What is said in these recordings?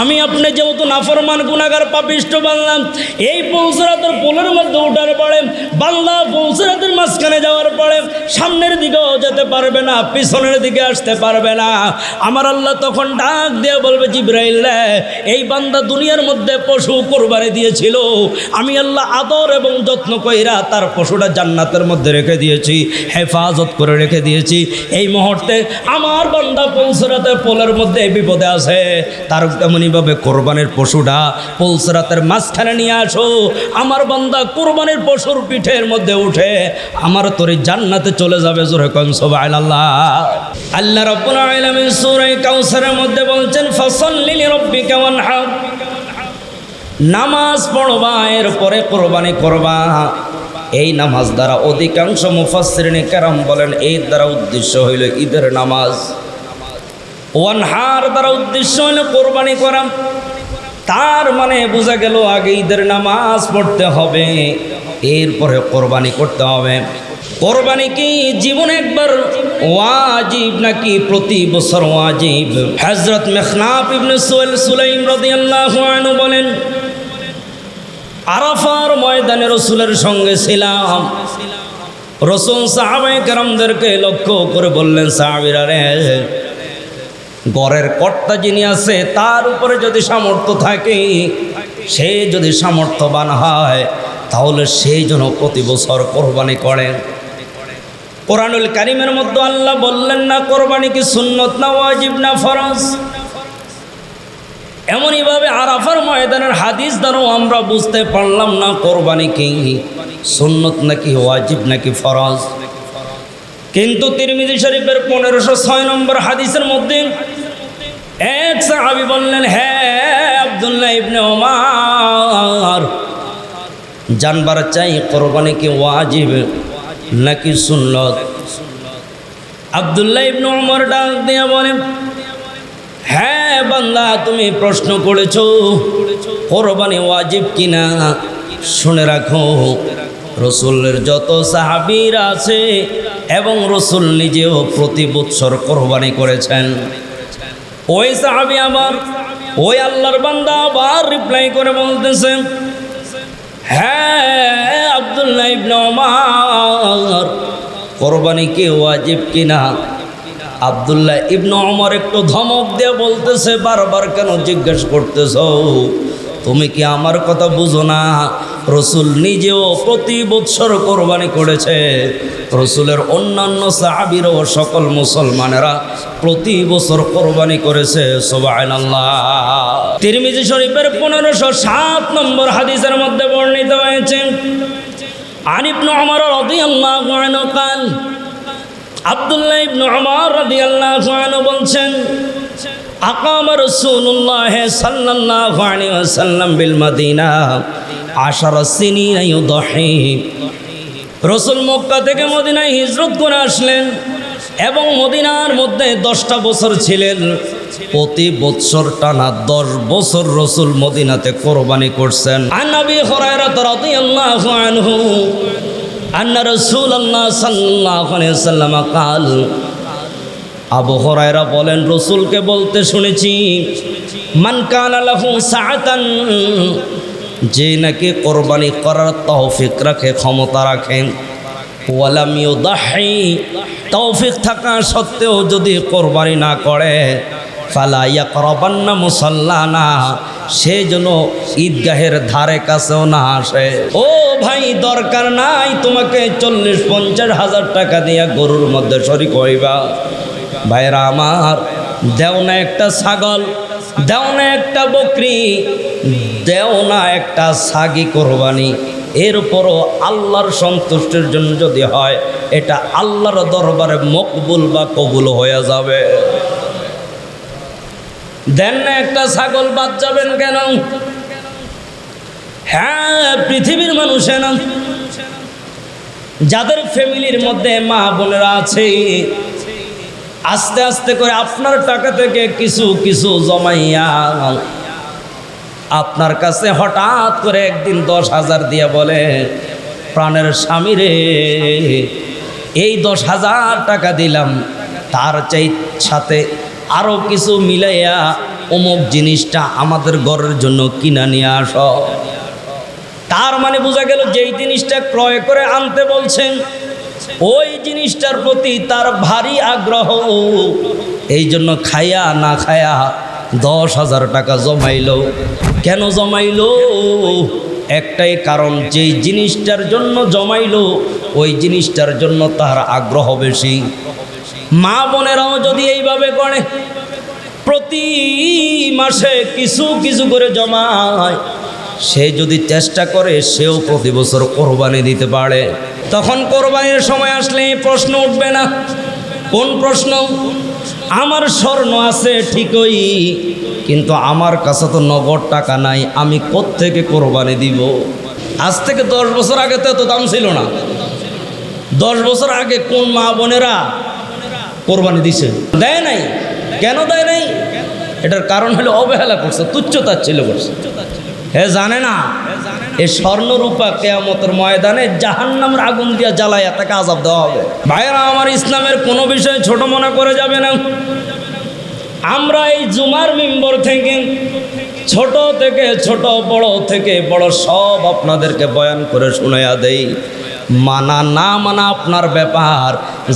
আমি আপনি যেহেতু নাফরমান গুনাগার পাপিষ্ট বানলাম এই পৌঁছরাতের পোলের মধ্যে উঠার পরে বাংলা পৌঁছরাতের মাঝখানে যাওয়ার পরে সামনের দিকেও যেতে পারবে না পিছনের দিকে আসতে পারবে না। আমার আল্লাহ তখন ডাক দিয়ে বলবে জিব্রাইল রে, এই বান্দা দুনিয়ার মধ্যে পশু কোরবানি দিয়েছিল। আমি আল্লাহ আদর এবং যত্ন কইরা তার পশুটা জান্নাতের মধ্যে রেখে দিয়েছি হেফাজত করে রেখে দিয়েছি। এই মুহূর্তে আমার বান্দা পৌঁছরাতের পোলের মধ্যে বিপদে আছে। তার তেমনইভাবে কোরবানির পশুটা পৌঁছরাতের মাঝখানে নিয়ে আসো। আমার বান্দা কোরবানির পশুর পিঠের মধ্যে উঠে আমার তোর জান্নাতে চলে যাবে জোরে কন সোবাইল আল্লাহ আল্লাহ মধ্যে বলছেন, ফাসাল্লি লিরাব্বিকা ওয়ানহার। নামাজ পড়বা এরপরে কোরবানি করবা। এই নামাজ দ্বারা অধিকাংশ মুফাসসিরিনে কেরাম বলেন এই দ্বারা উদ্দেশ্য হইল ঈদের নামাজ। ওয়ানহার দ্বারা উদ্দেশ্য হইল কোরবানি করা। তার মানে বোঝা গেল আগে ঈদের নামাজ পড়তে হবে, এরপরে কোরবানি করতে হবে। কোরবানি কি জীবনে একবার ওয়াজিব নাকি প্রতি বছর ওয়াজিব? হজরত মেখনাফ ইবনে সুয়েল সুলাইম রাদিয়াল্লাহু আনহু বলেন, আরাফার ময়দানে রসুলের সঙ্গে ছিলাম। রসুল সাহাবাই কেরামদেরকে লক্ষ্য করে বললেন, সাহাবিরা রে গড়ের কর্তা যিনি আছে, তার উপরে যদি সামর্থ্য থাকে, সে যদি সামর্থ্যবান হয়, তাহলে সেই জন্য প্রতি বছর কোরবানি করেন কোরআনুল কারিমের মধ্যে আল্লাহ বললেন, না, কোরবানি কি সুন্নত, না ওয়াজিব, না ফরজ? এমনইভাবে আরাফার ময়দানের হাদিস দ্বারাও আমরা বুঝতে পারলাম, না, কোরবানি কি সুন্নত নাকি ওয়াজিব নাকি ফরজ? কিন্তু তিরমিজি শরীফের পনেরোশো ছয় নম্বর হাদিসের মধ্যে এক সাহাবি বললেন হ্যাঁ আবদুল্লাহ ইবনে ওমার জানবার চাই কোরবানি কি ওয়াজিব নাকি সুন্নত? আবদুল্লাহ ইবনে ওমর ডাক দিয়ে বলেন হ্যাঁ বান্দা, তুমি প্রশ্ন করেছ, কোরবানি ওয়াজিব কিনা? শুনে রাখো, রসুলের যত সাহাবির আছে এবং রসুল নিজেও প্রতি বৎসর কোরবানি করেছেন। ওই সাহাবি আবার ওই আল্লাহর বান্দা আবার রিপ্লাই করে বলতেছে হ্যাঁ আবদুল্লাহ ইবনে ওমর, কোরবানি কি ওয়াজিব কিনা? আবদুল্লাহ ইবনু ওমর একটু ধমক দিয়ে বলতেছে, বারবার কেন জিজ্ঞেস করতেছ? তুমি কি আমার কথা বুঝো না? রসুল নিজেও প্রতি বৎসর কোরবানি করেছে। রসুলের অন্যান্য সাহাবিরও সকল মুসলমানেরা প্রতি বছর কোরবানি করেছে সোবাইন আল্লাহ তিরমিজি শরীফের পনেরোশো সাত নম্বর হাদিসের মধ্যে বর্ণিত হয়েছে আনিবনু আমার রদি আল্লাহ কাল আব্দুল্লাহ ইবনু উমর রাদিয়াল্লাহু আনহু বলছেন, আকাম রাসূলুল্লাহ সাল্লাল্লাহু আলাইহি ওয়াসাল্লাম বিল মদিনা আশারা রসুল মক্কা থেকে মদিনায় হিজরত করে আসলেন এবং মদিনার মধ্যে দশটা বছর ছিলেন। প্রতি বৎসর টানা দশ বছর রসুল মদিনাতে কোরবানি করছেন। হরায়রাত রাদিয়াল্লাহু আনহু, আন্না রসুল আল্লাহ সাল্লাম হরায়রা বলেন, রসুলকে বলতে শুনেছি, মান কান আলাহু যে নাকি কোরবানি করার তৌফিক রাখে, ক্ষমতা রাখেন। ওয়ালাম ইউদাহি, তৌফিক থাকা সত্ত্বেও যদি কোরবানি না করে, ফালা ইয়াকরাবান্না মুসাল্লানা, সে যেন ঈদগাহের ধারে কাছেও না আসে। ও ভাই, দরকার নাই তোমাকে চল্লিশ পঞ্চাশ হাজার টাকা দিয়া গরুর মধ্যে শরিক হইবা। ভাইরা আমার, দেও না একটা ছাগল। দেও না একটা বকরি, দেও না একটা সাগি কোরবানি। এরপরও আল্লাহর সন্তুষ্টির জন্য যদি হয়, এটা আল্লাহর দরবারে মকবুল বা কবুল হয়ে যাবে। দেন না একটা ছাগল বাদ যাবেন কেন? হ্যাঁ পৃথিবীর মানুষে না। যাদের ফ্যামিলির মধ্যে মা বোনেরা আছে আস্তে আস্তে করে আপনার টাকা থেকে কিছু কিছু জমাইয়া আপনার কাছে হঠাৎ করে একদিন দশ হাজার দিয়ে বলে, প্রাণের স্বামী রে, এই দশ হাজার টাকা দিলাম। তার চাই সাথে আরও কিছু মিলাইয়া অমুক জিনিসটা আমাদের ঘরের জন্য কিনা নিয়ে আস। তার মানে বোঝা গেল যেই জিনিসটা ক্রয় করে আনতে বলছেন ওই জিনিসটার প্রতি তার ভারী আগ্রহ। এই জন্য খায়া না খায়া দশ হাজার টাকা জমাইল। কেন জমাইলো? একটাই কারণ, যেই জিনিসটার জন্য জমাইল, ওই জিনিসটার জন্য তার আগ্রহ বেশি। মা বোনেরাও যদি এইভাবে করে, প্রতি মাসে কিছু কিছু করে জমায়। সে যদি চেষ্টা করে, সেও প্রতি বছর কোরবানি দিতে পারে। তখন কোরবানির সময় আসলে প্রশ্ন উঠবে না। কোন প্রশ্ন? আমার স্বর্ণ আছে ঠিকই, কিন্তু আমার কাছে তো নগদ টাকা নাই, আমি কোত্থেকে কোরবানি দিব? আজ থেকে দশ বছর আগে তো এত দাম ছিল না। দশ বছর আগে কোন মা বোনেরা কোরবানি দিছে? দেয় নাই। কেন দেয় নাই? এটার কারণ হলো অবহেলা করছে তুচ্ছতার ছিল করছে। হে জানে না? এই স্বর্ণরূপা কেয়ামতের ময়দানে জাহান্নামের আগুন দিয়ে জ্বালাইয়া তাকে আজাব দেওয়া হবে। ভাইয়েরা, আমার ইসলামের কোনো বিষয় ছোট মনে করে যাবে না। আমরা এই জুমার মেম্বর থেকে, ছোট থেকে, ছোট, বড় থেকে, বড় সব আপনাদেরকে বয়ান করে শুনাইয়া দেই। মানা না মানা আপনার ব্যাপার,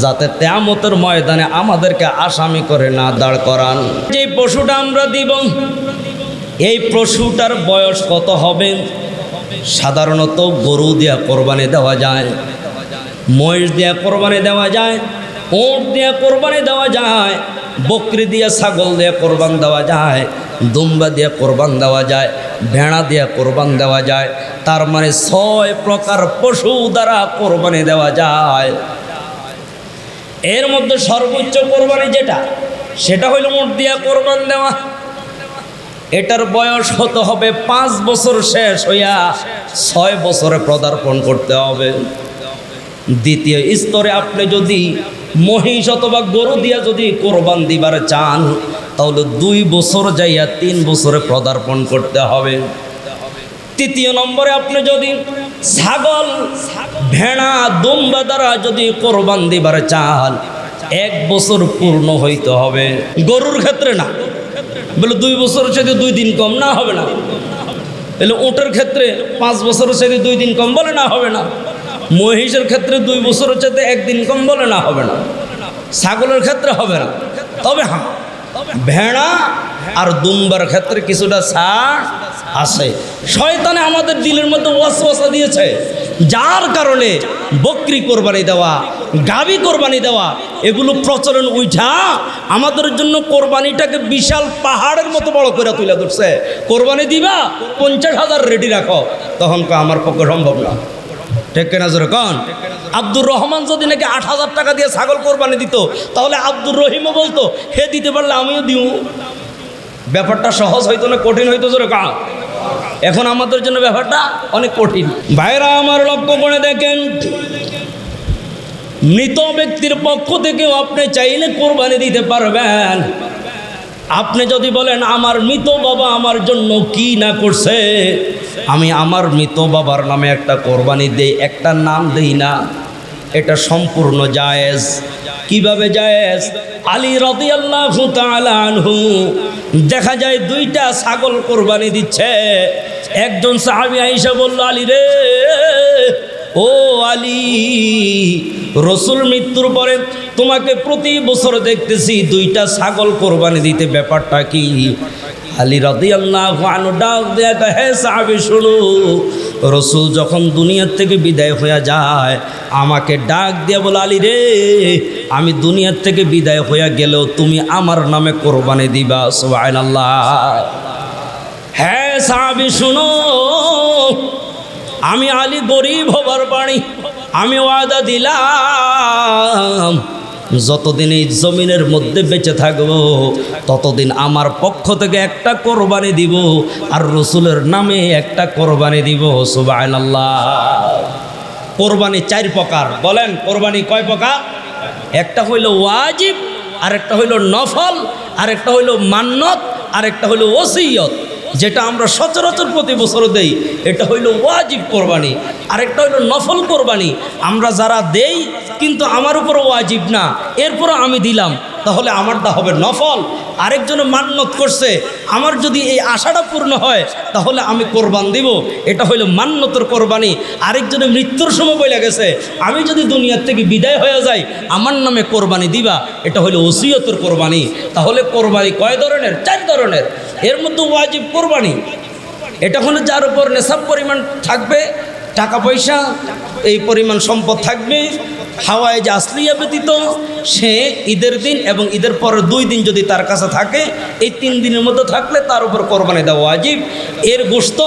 যাতে তেয়ামতের ময়দানে আমাদেরকে আসামি করে না দাঁড় করান। যে পশুটা আমরা দিব এই পশুটার বয়স কত হবে? সাধারণত গরু দিয়া কোরবানি দেওয়া যায়, মহিষ দিয়া কোরবানি দেওয়া যায় ওঁট দিয়া কোরবানি দেওয়া যায়, বকরি দিয়া ছাগল দিয়ে কোরবান দেওয়া যায়, দুম্বা দিয়ে কোরবান দেওয়া যায়, ভেড়া দিয়ে কোরবান দেওয়া যায়, তার মানে ছয় প্রকার পশু দ্বারা কোরবানি দেওয়া যায়। এর মধ্যে সর্বোচ্চ কোরবানি যেটা, সেটা হইল মোট দিয়া কোরবান দেওয়া। এটার বয়স হতে হবে পাঁচ বছর শেষ হইয়া ছয় বছরে পদার্পণ করতে হবে। দ্বিতীয় স্তরে আপনি যদি মহিষ অথবা গরু দিয়া যদি কোরবান দিবার চান, তাহলে দুই বছর যাইয়া তিন বছরে পদার্পণ করতে হবে। তৃতীয় নম্বরে আপনি যদি ছাগল, ভেড়া, দুম্বা দ্বারা যদি কোরবান দিবার চান, এক বছর পূর্ণ হইতে হবে। গরুর ক্ষেত্রে না। বলে দুই বছরের সাথে দুই দিন কম, না, হবে না। তাহলে ওটের ক্ষেত্রে পাঁচ বছরের সাথে দুই দিন কম বলে, না, হবে না। মহিষের ক্ষেত্রে দুই বছরের সাথে একদিন কম বলে, না, হবে না। ছাগলের ক্ষেত্রে হবে না। তবে হ্যাঁ ভেড়া আর দুম্বার ক্ষেত্রে কিছুটা ছাড় আছে। শয়তানে আমাদের দিলের মধ্যে ওয়াসওয়াসা দিয়েছে। যার কারণে বকরি কোরবানি দেওয়া, গাবি কোরবানি দেওয়া, এগুলো প্রচলন উঠা আমাদের জন্য কোরবানিটাকে বিশাল পাহাড়ের মতো বড় করে তুলে ধরছে। কোরবানি দিবা, পঞ্চাশ হাজার রেডি রাখো। তখন আমার পক্ষে সম্ভব না। ঠিক কেনা জোরে আব্দুর রহমান যদি নাকি আট হাজার টাকা দিয়ে ছাগল কোরবানি দিত, তাহলে আব্দুর রহিমও বলতো, হে দিতে পারলে আমিও দিও ব্যাপারটা সহজ হইতো না, কঠিন হইতো জোরে কা এখন আমাদের জন্য ব্যাপারটা অনেক কঠিন। ভাইরা আমার লক্ষ্য করে দেখেন, মৃত ব্যক্তির পক্ষ থেকেও আপনি চাইলে কোরবানি দিতে পারবেন। আপনি যদি বলেন, আমার মৃত বাবা আমার জন্য কি না করছে? আমি আমার মৃত বাবার নামে একটা কোরবানি দেই, একটা নাম দেই না। এটা সম্পূর্ণ জায়েজ। কীভাবে জায়েজ? আলী রদি আল্লাহ আনহু দেখা যায় দুইটা ছাগল কোরবানি দিচ্ছে। একজন সাহাবি আইসা বলল, আলী রে, ও আলী, রসুল মৃত্যুর পরে তোমাকে প্রতি বছর দেখতেছি দুইটা ছাগল কোরবানি দিতে ব্যাপারটা কি? আলী রাদি আল্লাহ ডাক দেয়া হে সাহাবি, শুনো। রসুল যখন দুনিয়ার থেকে বিদায় হয়ে যায়, আমাকে ডাক দিয়ে বলে, আলী রে, আমি দুনিয়ার থেকে বিদায় হয়ে গেলেও তুমি আমার নামে কোরবানি দিবা। সোহান আল্লাহ হ্যাঁ সাহাবি, শুনো। আমি আলী গরিব হবার বাণী, আমি ওয়াদা দিলাম। যতদিন এই জমিনের মধ্যে বেঁচে থাকব, ততদিন আমার পক্ষ থেকে একটা কোরবানি দিব আর রসুলের নামে একটা কোরবানি দিব সুবাহ আল্লাহ কোরবানি চার প্রকার। বলেন, কোরবানি কয় প্রকার? একটা হইল ওয়াজিব আর একটা হইল নফল আর একটা হইল মান্নত আর একটা হইল ওসিয়ত। যেটা আমরা সচরাচর প্রতি বছর দেই, এটা হইল ওয়াজিব কোরবানি, আরেকটা হইল নফল কোরবানি। আমরা যারা দেই, কিন্তু আমার উপর ওয়াজিব না এরপর আমি দিলাম। তাহলে আমারটা হবে নফল। আরেকজনে মান্যত করছে, আমার যদি এই আশাটা পূর্ণ হয়, তাহলে আমি কোরবান দিব। এটা হইল মান্যতর কোরবানি। আরেকজনে মৃত্যুর সময় বলে গেছে, আমি যদি দুনিয়ার থেকে বিদায় হয়ে যাই, আমার নামে কোরবানি দিবা। এটা হইল ওসিয়তর কোরবানি। তাহলে কোরবানি কয় ধরনের? চার ধরনের। এর মধ্যে ওয়াজিব কোরবানি। এটা হলো যার উপর নেশাব পরিমাণ থাকবে, টাকা পয়সা, এই পরিমাণ সম্পদ থাকবে হাওয়ায় যে আসলিয়া ব্যতীত, সে ঈদের দিন এবং ঈদের পরের দুই দিন যদি তার কাছে থাকে, এই তিন দিনের মধ্যে থাকলে তার উপর কোরবানি দেওয়া আজীব এর গোস্ত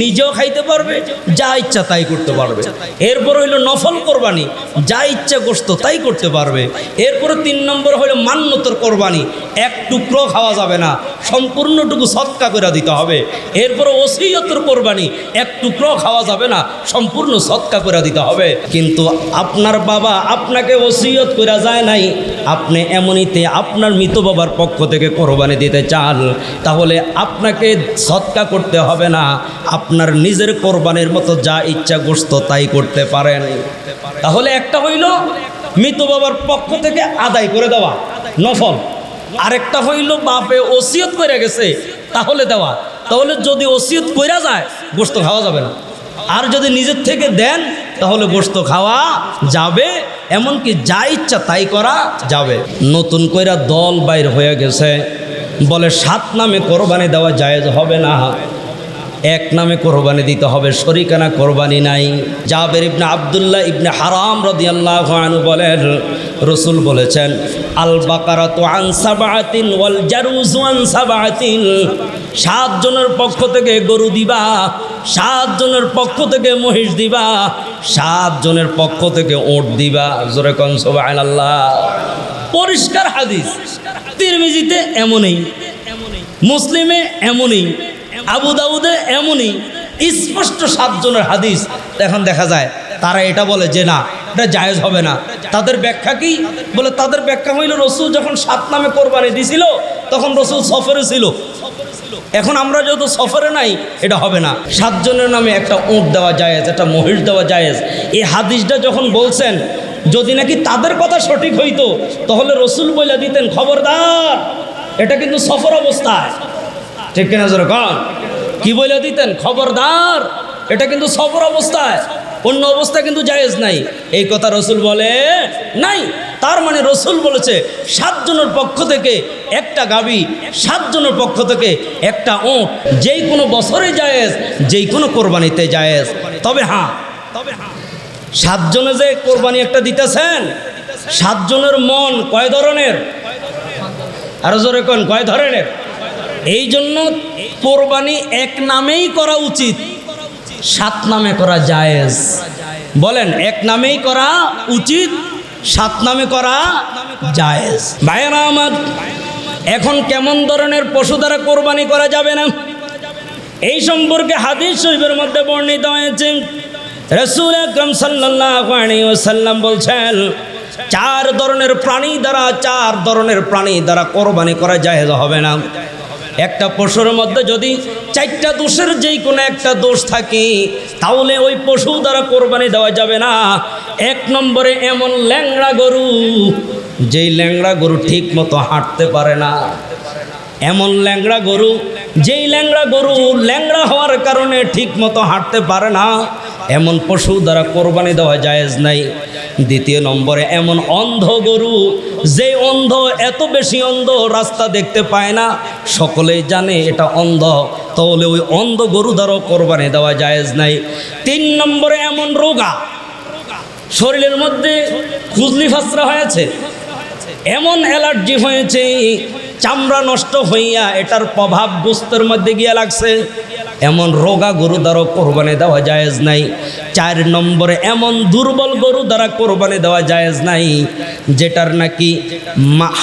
নিজেও খাইতে পারবে, যা ইচ্ছা তাই করতে পারবে। এরপর হইল নফল কোরবানি, যা ইচ্ছা গোস্ত তাই করতে পারবে। এরপরে তিন নম্বর হলো মান্যতর কোরবানি, এক টুকরো খাওয়া যাবে না, সম্পূর্ণটুকু সৎকা করে দিতে হবে। এরপরে ওসিয়তর কোরবানি, এক টুকরো খাওয়া যাবে না, সম্পূর্ণ সৎকা করে দিতে হবে। কিন্তু আপনার বাবা, আপনাকে ওসিয়ত করে যায় নাই। আপনি এমনিতে আপনার মৃত বাবার পক্ষ থেকে কোরবানি দিতে চান, তাহলে আপনাকে সৎকা করতে হবে না। আপনার নিজের কোরবানির মতো যা ইচ্ছা গোস্ত তাই করতে পারেন। তাহলে একটা হইল মৃত বাবার পক্ষ থেকে আদায় করে দেওয়া, নফল। আরেকটা হইল বাপে ওসিয়ত করে গেছে, তাহলে দেওয়া। তাহলে যদি ওসিয়ত কইরা যায় গোস্ত খাওয়া যাবে না। আর যদি নিজের থেকে দেন, তাহলে গোস্ত খাওয়া যাবে, এমনকি যা ইচ্ছা তাই করা যাবে। নতুন কইরা দল বাইর হয়ে গেছে। বলে, সাত নামে কোরবানি দেওয়া জায়েজ হবে না। এক নামে কোরবানি দিতে হবে, শরিকানা কোরবানি নাই। জাবের ইবনে আবদুল্লাহ ইবনে হারাম রদিয়াল্লাহ বলেন, রসুল বলেছেন আল বাকারাতু আন সাবাতিন ওয়াল জারুজু আন সাত জনের পক্ষ থেকে গরু দিবা, সাত জনের পক্ষ থেকে মহিষ দিবা, সাত জনের পক্ষ থেকে ওট দিবা। জোরে কন, সুবহানাল্লাহ। পরিষ্কার হাদিস। তিরমিজিতে এমনই, মুসলিমে এমনই, আবু দাউদে এমনই, স্পষ্ট সাতজনের হাদিস। এখন দেখা যায়, তারা এটা বলে যে না এটা জায়েজ হবে না। তাদের ব্যাখ্যা কি? বলে, তাদের ব্যাখ্যা হইল, রসুল যখন সাত নামে কোরবানি দিছিল, তখন রসুল সফরে ছিল। এখন আমরা যেহেতু সফরে নাই, এটা হবে না। সাতজনের নামে একটা উঁট দেওয়া জায়েজ, একটা মহিষ দেওয়া জায়েজ। এই হাদিসটা যখন বলছেন, যদি নাকি তাদের কথা সঠিক হইতো, তাহলে রসুল বইলা দিতেন, খবরদার, এটা কিন্তু সফর অবস্থায়। ঠিক কিনা জোরে কন? কি বলে দিতেন? খবরদার, এটা কিন্তু সফর অবস্থায়। অন্য অবস্থা কিন্তু জায়েজ নাই। এই কথা রসুল বলে, নাই। তার মানে রসুল বলেছে, সাতজনের পক্ষ থেকে একটা গাবি, সাতজনের পক্ষ থেকে একটা ওঁট যেই কোনো বছরে জায়েজ, যেই কোনো কোরবানিতে জায়েজ। তবে হ্যাঁ তবে হ্যাঁ সাতজনে যে কোরবানি একটা দিতেছেন, সাতজনের মন কয় ধরনের? আরও জোরে কয় ধরনের? এই জন্য কোরবানি এক নামেই করা উচিত। সাত নামে করা জায়েজ। বলেন, এক নামেই করা উচিত, সাত নামে করা জায়েজ। ভাইয়েরা আমার এখন কেমন ধরনের পশু দ্বারা কোরবানি করা যাবে না? এই সম্পর্কে হাদিস শরীফের মধ্যে বর্ণিত হয়েছে, রসুল আকরম ওয়াসাল্লাম বলছেন, চার ধরনের প্রাণী দ্বারা, চার ধরনের প্রাণী দ্বারা কোরবানি করা জায়েজ হবে না। একটা পশুর মধ্যে যদি চারটা দোষের যেই কোনো একটা দোষ থাকে, তাহলে ওই পশু দ্বারা কোরবানি দেওয়া যাবে না। এক নম্বরে এমন ল্যাংড়া গরু, যেই ল্যাংড়া গরু ঠিক মতো হাঁটতে পারে না। এমন ল্যাংড়া গরু, যেই ল্যাংড়া গরু ল্যাংড়া হওয়ার কারণে ঠিক মতো হাঁটতে পারে না। এমন পশু দ্বারা কোরবানি দেওয়া জায়েজ নাই। দ্বিতীয় নম্বরে, এমন অন্ধ গরু, যে অন্ধ, এত বেশি অন্ধ রাস্তা দেখতে পায় না, সকলেই জানে এটা অন্ধ। তাহলে ওই অন্ধ গরু দ্বারাও কোরবানি দেওয়া জায়েজ নাই। তিন নম্বরে, এমন রোগা, শরীরের মধ্যে খুজলি ফাসরা হয়েছে, এমন অ্যালার্জি হয়েছে চামড়া নষ্ট হইয়া এটার প্রভাব গোস্তের মধ্যে গিয়া লাগছে। এমন রোগা গরু দ্বারা কোরবানি দেওয়া জায়েজ নাই। চার নম্বরে এমন দুর্বল গরু দ্বারা কোরবানি দেওয়া জায়েজ নাই, যেটার নাকি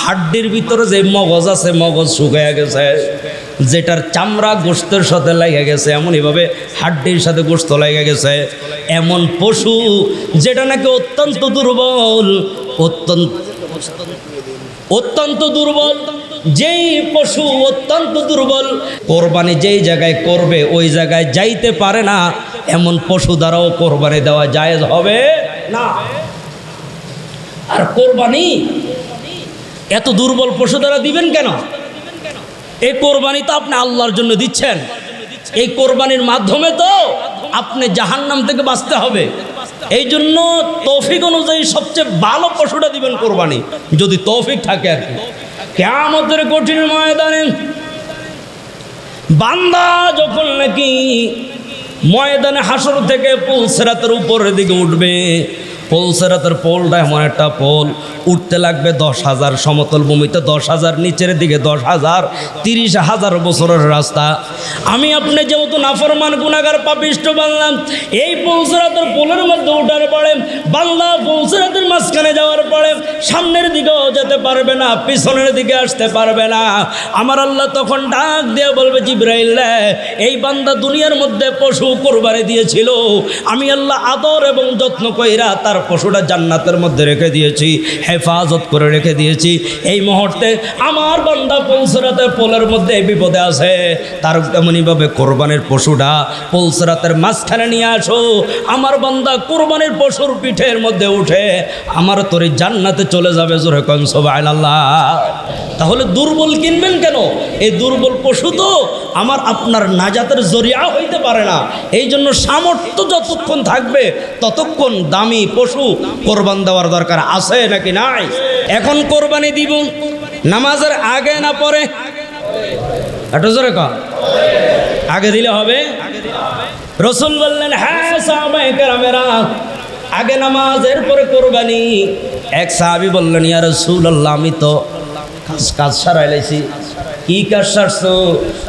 হাড্ডির ভিতরে যে মগজ আছে, মগজ শুকাইয়া গেছে, যেটার চামড়া গোস্তের সাথে লেগে গেছে এমনইভাবে হাড্ডির সাথে গোস্ত লেগে গেছে। এমন পশু যেটা নাকি অত্যন্ত দুর্বল, অত্যন্ত অত্যন্ত দুর্বল। যেই পশু অত্যন্ত দুর্বল, কোরবানি যেই জায়গায় করবে, ওই জায়গায় যাইতে পারে না। এমন পশু দ্বারাও কোরবানি দেওয়া জায়েজ হবে না। আর কোরবানি, এত দুর্বল পশু দ্বারা দিবেন কেন? এই কোরবানি তো আপনি আল্লাহর জন্য দিচ্ছেন। এই কোরবানির মাধ্যমে তো আপনি জাহান্নাম থেকে বাঁচতে হবে। এই জন্য তৌফিক অনুযায়ী সবচেয়ে ভালো পশুটা দিবেন কোরবানি, যদি তৌফিক থাকে আর কি। কেমতের কঠিন ময়দানে বান্দা যখন নাকি ময়দানে হাসর থেকে পুলসেরাতের উপরের দিকে উঠবে পুলসেরাতের পোলটা এমন একটা পোল। উঠতে লাগবে দশ হাজার সমতল ভূমিতে, দশ হাজার নিচের দিকে, দশ হাজার তিরিশ হাজার বছরের রাস্তা। আমি আপনি যেহেতু নাফরমান গুণাগার পাপিষ্ট বানলাম এই পৌঁছরাতের পোলের মধ্যে উঠার পরে, বাংলা পৌঁছরাতের মাঝখানে যাওয়ার পরে, সামনের দিকেও যেতে পারবে না, পিছনের দিকে আসতে পারবে না। আমার আল্লাহ তখন ডাক দিয়ে বলবে, জিব্রাইল এই বান্দা দুনিয়ার মধ্যে পশু কোরবানি দিয়েছিল। আমি আল্লাহ আদর এবং যত্ন কইরা তার পশুটা জান্নাতের মধ্যে রেখে দিয়েছি, হেফাজত করে রেখে দিয়েছি। এই মুহূর্তে আমার বান্দা পৌঁছরাতের পোলের মধ্যে এই বিপদে আছে। তার তেমনইভাবে কোরবানির পশুটা পৌঁছরাতের মাঝখানে নিয়ে আসো। আমার বান্দা কোরবানির পশুর পিঠের মধ্যে উঠে আমার তোরে জান্নাতে চলে যাবে জোরে কন সবাই আল্লাহ তাহলে দুর্বল কিনবেন কেন? এই দুর্বল পশু তো আমার আপনার নাজাতের জরিয়া হইতে পারে না। এই জন্য সামর্থ্য যতক্ষণ থাকবে, ততক্ষণ দামি পশু কোরবান দেওয়ার দরকার আছে নাকি নাই? এখন কোরবানি দিব, নামাজের আগে না পরে? আগে দিলে হবে? রসুল বললেন হ্যাঁ আগে নামাজ এরপরে কোরবানি। এক সাহাবি বললেন, ইয়া রসুল আল্লাহ আমি তো কাজ কাজ সারাই লাইছি। কি কাজ সারছো?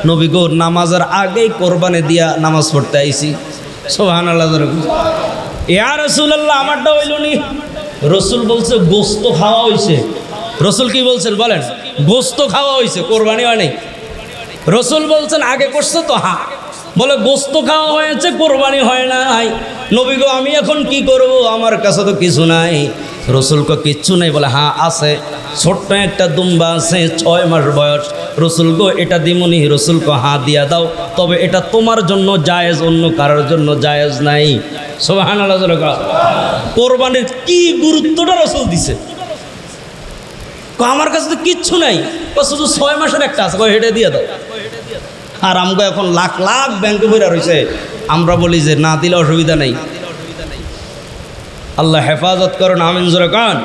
নবী গো, নামাজের আগেই কোরবানি দিয়া নামাজ পড়তে আইছি। সোহান আল্লাহ ইয়া রসুল আল্লাহ আমারটা হইল নি। রসুল বলছে, গোস্ত খাওয়া হইছে। রসুল কি বলছেন, বলেন, গোস্ত খাওয়া হয়েছে কোরবানি হয় নাই। রসুল বলছেন, আগে করছে তো, হা। বলে, গোস্ত খাওয়া হয়েছে, কোরবানি হয় নাই। নবী গো, আমি এখন কি করব? আমার কাছে তো কিছু নাই। রসুল কো কিচ্ছু নেই বলে হ্যাঁ আছে। ছোট্ট একটা দুম্বা আছে, ছয় মাস বয়স। রসুল গো, এটা দিমুনি। রসুল কো হ্যাঁ দিয়া দাও। তবে এটা তোমার জন্য জায়েজ, অন্য কারোর জন্য জায়েজ নাই। সোহান কোরবানির কি গুরুত্বটা রসুল দিছে? আমার কাছে তো কিচ্ছু নাই। শুধু ছয় মাসের একটা আছে। হেঁটে দিয়ে দাও। আর আমগো এখন লাখ লাখ ব্যাংকে বইরা রয়েছে আমরা বলি যে, না দিলে অসুবিধা নেই। আল্লাহ হেফাজত করুন আমিন জোরে কান